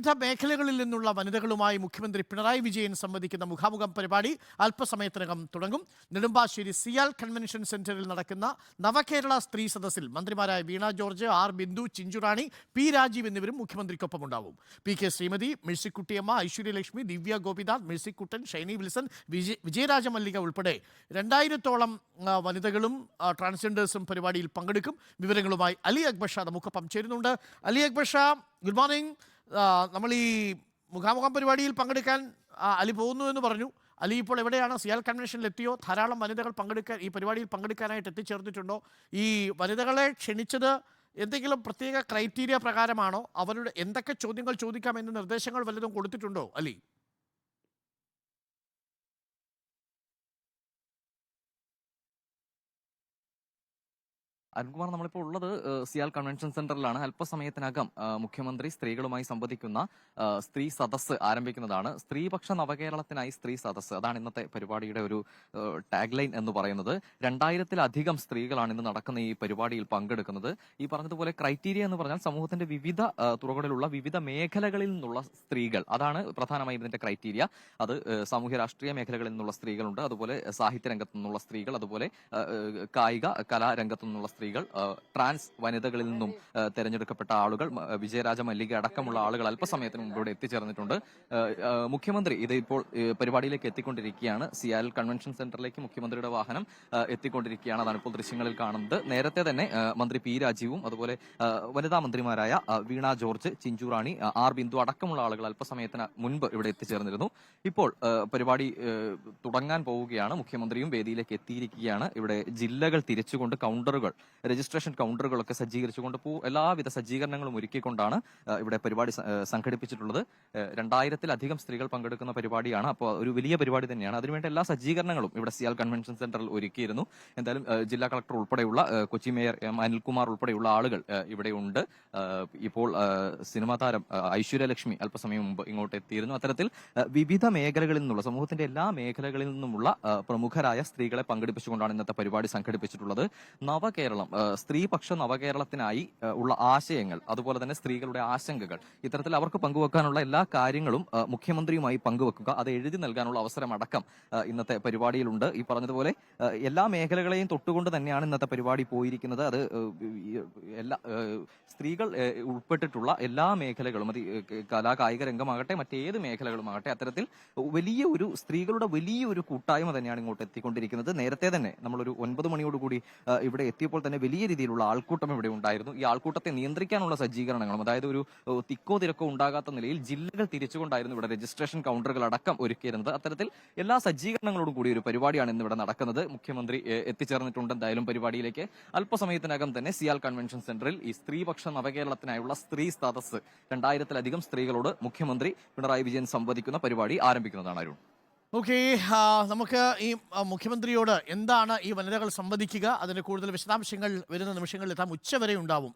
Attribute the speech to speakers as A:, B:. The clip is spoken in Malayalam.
A: വിവിധ മേഖലകളിൽ നിന്നുള്ള വനിതകളുമായി മുഖ്യമന്ത്രി പിണറായി വിജയൻ സംവദിക്കുന്ന മുഖാമുഖം പരിപാടി അല്പസമയത്തിനകം തുടങ്ങും. നെടുമ്പാശ്ശേരി സിയാൽ കൺവെൻഷൻ സെന്ററിൽ നടക്കുന്ന നവകേരള സ്ത്രീ സദസ്സിൽ മന്ത്രിമാരായ വീണ ജോർജ് ആർ ബിന്ദു ചിഞ്ചുറാണി പി രാജീവ് എന്നിവരും മുഖ്യമന്ത്രിക്കൊപ്പം ഉണ്ടാവും പി കെ ശ്രീമതി മിഴ്സിക്കുട്ടിയമ്മ ഐശ്വര്യലക്ഷ്മി ദിവ്യ ഗോപിനാഥ് മിഴ്സിക്കുട്ടൻ ഷൈനി വിൽസൺ വിജയ വിജയരാജ മല്ലിക ഉൾപ്പെടെ രണ്ടായിരത്തോളം വനിതകളും ട്രാൻസ്ജെൻഡേഴ്സും പരിപാടിയിൽ പങ്കെടുക്കും. വിവരങ്ങളുമായി അലി അക്ബർ ഷാ നമുക്കൊപ്പം ചേരുന്നുണ്ട്. Ali Akbar good morning. നമ്മൾ ഈ മുഖാമുഖം പരിപാടിയിൽ പങ്കെടുക്കാൻ അലി പോകുന്നു എന്ന് പറഞ്ഞു. അലി ഇപ്പോൾ എവിടെയാണ്? സിയാൽ കൺവെൻഷനിൽ എത്തിയോ ധാരാളം വനിതകൾ പങ്കെടുക്കാൻ ഈ പരിപാടിയിൽ പങ്കെടുക്കാനായിട്ട് എത്തിച്ചേർന്നിട്ടുണ്ടോ? ഈ വനിതകളെ ക്ഷണിച്ചത് എന്തെങ്കിലും പ്രത്യേക ക്രൈറ്റീരിയ പ്രകാരമാണോ? അവരുടെ എന്തൊക്കെ ചോദ്യങ്ങൾ ചോദിക്കാം എന്ന് നിർദ്ദേശങ്ങൾ വല്ലതും കൊടുത്തിട്ടുണ്ടോ അലി?
B: അരുൺകുമാർ നമ്മളിപ്പോൾ ഉള്ളത് സിയാൽ കൺവെൻഷൻ സെന്ററിലാണ്. അല്പസമയത്തിനകം മുഖ്യമന്ത്രി സ്ത്രീകളുമായി സംവദിക്കുന്ന സ്ത്രീ സദസ്സ് ആരംഭിക്കുന്നതാണ്. സ്ത്രീപക്ഷ നവകേരളത്തിനായി സ്ത്രീ സദസ്സ്. അതാണ് ഇന്നത്തെ പരിപാടിയുടെ ഒരു ടാഗ് ലൈൻ എന്ന് പറയുന്നത്. രണ്ടായിരത്തിലധികം സ്ത്രീകളാണ് ഇന്ന് നടക്കുന്ന ഈ പരിപാടിയിൽ പങ്കെടുക്കുന്നത്. ഈ പറഞ്ഞതുപോലെ ക്രൈറ്റീരിയ എന്ന് പറഞ്ഞാൽ സമൂഹത്തിന്റെ വിവിധ തുറകളിലുള്ള വിവിധ മേഖലകളിൽ നിന്നുള്ള സ്ത്രീകൾ. അതാണ് പ്രധാനമായും ഇതിന്റെ ക്രൈറ്റീരിയ അത് സാമൂഹ്യ രാഷ്ട്രീയ മേഖലകളിൽ നിന്നുള്ള സ്ത്രീകളുണ്ട്. അതുപോലെ ഏഹ്, സാഹിത്യ രംഗത്തു നിന്നുള്ള സ്ത്രീകൾ. അതുപോലെ കായിക കലാരംഗത്തു നിന്നുള്ള സ്ത്രീകൾ ട്രാൻസ് വനിതകളിൽ നിന്നും തെരഞ്ഞെടുക്കപ്പെട്ട ആളുകൾ വിജയരാജ മല്ലിക അടക്കമുള്ള ആളുകൾ അല്പസമയത്തിന് മുമ്പ് ഇവിടെ എത്തിച്ചേർന്നിട്ടുണ്ട്. മുഖ്യമന്ത്രി ഇത് ഇപ്പോൾ പരിപാടിയിലേക്ക് എത്തിക്കൊണ്ടിരിക്കുകയാണ്. സിയാൽ കൺവെൻഷൻ സെന്ററിലേക്ക് മുഖ്യമന്ത്രിയുടെ വാഹനം എത്തിക്കൊണ്ടിരിക്കുകയാണ്. അതാണ് ഇപ്പോൾ ദൃശ്യങ്ങളിൽ കാണുന്നത്. നേരത്തെ തന്നെ മന്ത്രി പി രാജീവും അതുപോലെ വനിതാ മന്ത്രിമാരായ വീണ ജോർജ് ചിഞ്ചുറാണി ആർ ബിന്ദു അടക്കമുള്ള ആളുകൾ അല്പസമയത്തിന് മുൻപ് ഇവിടെ എത്തിച്ചേർന്നിരുന്നു. ഇപ്പോൾ പരിപാടി തുടങ്ങാൻ പോവുകയാണ്. മുഖ്യമന്ത്രിയും വേദിയിലേക്ക് എത്തിയിരിക്കുകയാണ്. ഇവിടെ ജില്ലകൾ തിരിച്ചുകൊണ്ട് കൗണ്ടറുകൾ രജിസ്ട്രേഷൻ കൗണ്ടറുകളൊക്കെ സജ്ജീകരിച്ചുകൊണ്ട് പൂ എല്ലാവിധ സജ്ജീകരണങ്ങളും ഒരുക്കിക്കൊണ്ടാണ് ഇവിടെ പരിപാടി സംഘടിപ്പിച്ചിട്ടുള്ളത്. രണ്ടായിരത്തിലധികം സ്ത്രീകൾ പങ്കെടുക്കുന്ന പരിപാടിയാണ്. അപ്പോൾ ഒരു വലിയ പരിപാടി തന്നെയാണ്. അതിനുവേണ്ട എല്ലാ സജ്ജീകരണങ്ങളും ഇവിടെ സിയാൽ കൺവെൻഷൻ സെന്ററിൽ ഒരുക്കിയിരുന്നു. എന്തായാലും ജില്ലാ കളക്ടർ ഉൾപ്പെടെയുള്ള കൊച്ചി മേയർ എം അനിൽകുമാർ ഉൾപ്പെടെയുള്ള ആളുകൾ ഇവിടെയുണ്ട് ഇപ്പോൾ സിനിമാ താരം ഐശ്വര്യലക്ഷ്മി അല്പസമയം മുമ്പ് ഇങ്ങോട്ട് എത്തിയിരുന്നു. അത്തരത്തിൽ വിവിധ മേഖലകളിൽ നിന്നുള്ള സമൂഹത്തിന്റെ എല്ലാ മേഖലകളിൽ നിന്നുമുള്ള പ്രമുഖരായ സ്ത്രീകളെ പങ്കെടുപ്പിച്ചുകൊണ്ടാണ് ഇന്നത്തെ പരിപാടി സംഘടിപ്പിച്ചിട്ടുള്ളത്. നവകേരളം ഏഹ്, സ്ത്രീപക്ഷ നവകേരളത്തിനായി ഉള്ള ആശയങ്ങൾ അതുപോലെ തന്നെ സ്ത്രീകളുടെ ആശങ്കകൾ ഇത്തരത്തിൽ അവർക്ക് പങ്കുവെക്കാനുള്ള എല്ലാ കാര്യങ്ങളും മുഖ്യമന്ത്രിയുമായി പങ്കുവെക്കുക അത് എഴുതി നൽകാനുള്ള അവസരം അടക്കം ഇന്നത്തെ പരിപാടിയിലുണ്ട്. ഈ പറഞ്ഞതുപോലെ എല്ലാ മേഖലകളെയും തൊട്ടുകൊണ്ട് തന്നെയാണ് ഇന്നത്തെ പരിപാടി പോയിരിക്കുന്നത്. അത് എല്ലാ സ്ത്രീകൾ ഉൾപ്പെട്ടിട്ടുള്ള എല്ലാ മേഖലകളും അത് കലാ കായിക രംഗമാകട്ടെ മറ്റേത് മേഖലകളുമാകട്ടെ അത്തരത്തിൽ വലിയ ഒരു സ്ത്രീകളുടെ വലിയ ഒരു കൂട്ടായ്മ തന്നെയാണ് ഇങ്ങോട്ട് എത്തിക്കൊണ്ടിരിക്കുന്നത്. നേരത്തെ തന്നെ നമ്മളൊരു ഒൻപത് മണിയോടുകൂടി ഇവിടെ എത്തിയപ്പോൾ തന്നെ വലിയ രീതിയിലുള്ള ആൾക്കൂട്ടം ഇവിടെ ഉണ്ടായിരുന്നു. ഈ ആൾക്കൂട്ടത്തെ നിയന്ത്രിക്കാനുള്ള സജ്ജീകരണങ്ങളും അതായത് ഒരു തിക്കോ തിരക്കോ ഉണ്ടാകാത്ത നിലയിൽ ജില്ലകൾ തിരിച്ചുകൊണ്ടായിരുന്നു ഇവിടെ രജിസ്ട്രേഷൻ കൗണ്ടറുകൾ അടക്കം ഒരുക്കിയിരുന്നത്. അത്തരത്തിൽ എല്ലാ സജ്ജീകരണങ്ങളോടും കൂടി ഒരു പരിപാടിയാണ് ഇന്ന് ഇവിടെ നടക്കുന്നത്. മുഖ്യമന്ത്രി എത്തിച്ചേർന്നിട്ടുണ്ട്. എന്തായാലും പരിപാടിയിലേക്ക് അല്പസമയത്തിനകം തന്നെ സിയാൽ കൺവെൻഷൻ സെന്ററിൽ ഈ സ്ത്രീപക്ഷ നവകേരളത്തിനായുള്ള സ്ത്രീ സദസ്സ് രണ്ടായിരത്തിലധികം സ്ത്രീകളോട് മുഖ്യമന്ത്രി പിണറായി വിജയൻ സംവദിക്കുന്ന പരിപാടി ആരംഭിക്കുന്നതാണ് അരുൺ.
A: ഓക്കെ നമുക്ക് ഈ മുഖ്യമന്ത്രിയോട് എന്താണ് ഈ വനിതകൾ സംവദിക്കുക? അതിന് കൂടുതൽ വിശദാംശങ്ങൾ വരുന്ന നിമിഷങ്ങളിൽ എത്താം. ഉച്ചവരെ ഉണ്ടാവും.